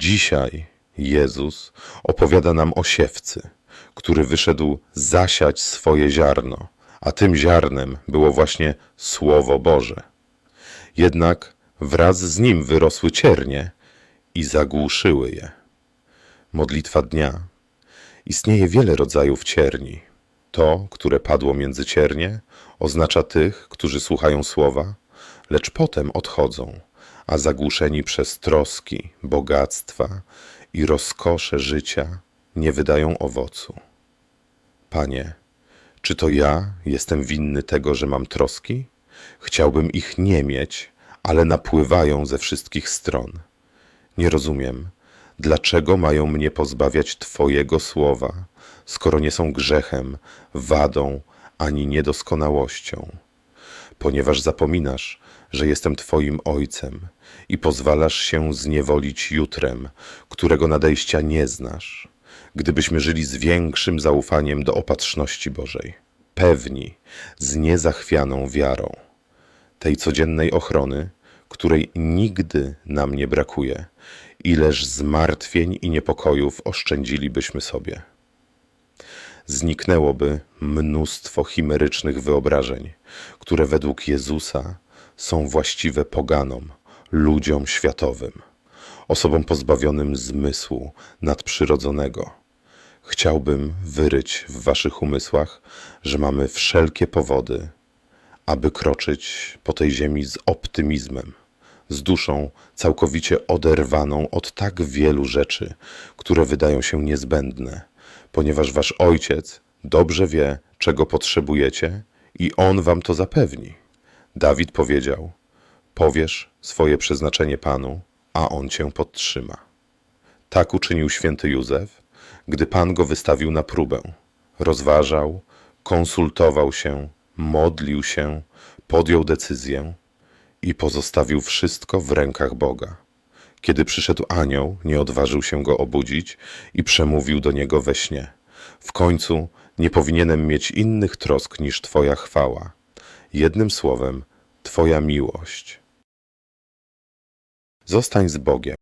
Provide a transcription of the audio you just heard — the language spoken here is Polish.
Dzisiaj Jezus opowiada nam o siewcy, który wyszedł zasiać swoje ziarno, a tym ziarnem było właśnie Słowo Boże. Jednak wraz z nim wyrosły ciernie i zagłuszyły je. Modlitwa dnia. Istnieje wiele rodzajów cierni. To, które padło między ciernie, oznacza tych, którzy słuchają słowa, lecz potem odchodzą, a zagłuszeni przez troski, bogactwa i rozkosze życia nie wydają owocu. Panie, czy to ja jestem winny tego, że mam troski? Chciałbym ich nie mieć, ale napływają ze wszystkich stron. Nie rozumiem, dlaczego mają mnie pozbawiać Twojego słowa, skoro nie są grzechem, wadą ani niedoskonałością. Ponieważ zapominasz, że jestem Twoim Ojcem i pozwalasz się zniewolić jutrem, którego nadejścia nie znasz, gdybyśmy żyli z większym zaufaniem do opatrzności Bożej, pewni, z niezachwianą wiarą tej codziennej ochrony, której nigdy nam nie brakuje, ileż zmartwień i niepokojów oszczędzilibyśmy sobie. Zniknęłoby mnóstwo chimerycznych wyobrażeń, które według Jezusa są właściwe poganom, ludziom światowym, osobom pozbawionym zmysłu nadprzyrodzonego. Chciałbym wyryć w waszych umysłach, że mamy wszelkie powody, aby kroczyć po tej ziemi z optymizmem, z duszą całkowicie oderwaną od tak wielu rzeczy, które wydają się niezbędne, ponieważ wasz ojciec dobrze wie, czego potrzebujecie i on wam to zapewni. Dawid powiedział: Powiesz swoje przeznaczenie Panu, a on cię podtrzyma. Tak uczynił święty Józef, gdy Pan go wystawił na próbę. Rozważał, konsultował się, modlił się, podjął decyzję i pozostawił wszystko w rękach Boga. Kiedy przyszedł anioł, nie odważył się go obudzić i przemówił do niego we śnie. W końcu nie powinienem mieć innych trosk niż Twoja chwała. Jednym słowem, Twoja miłość. Zostań z Bogiem.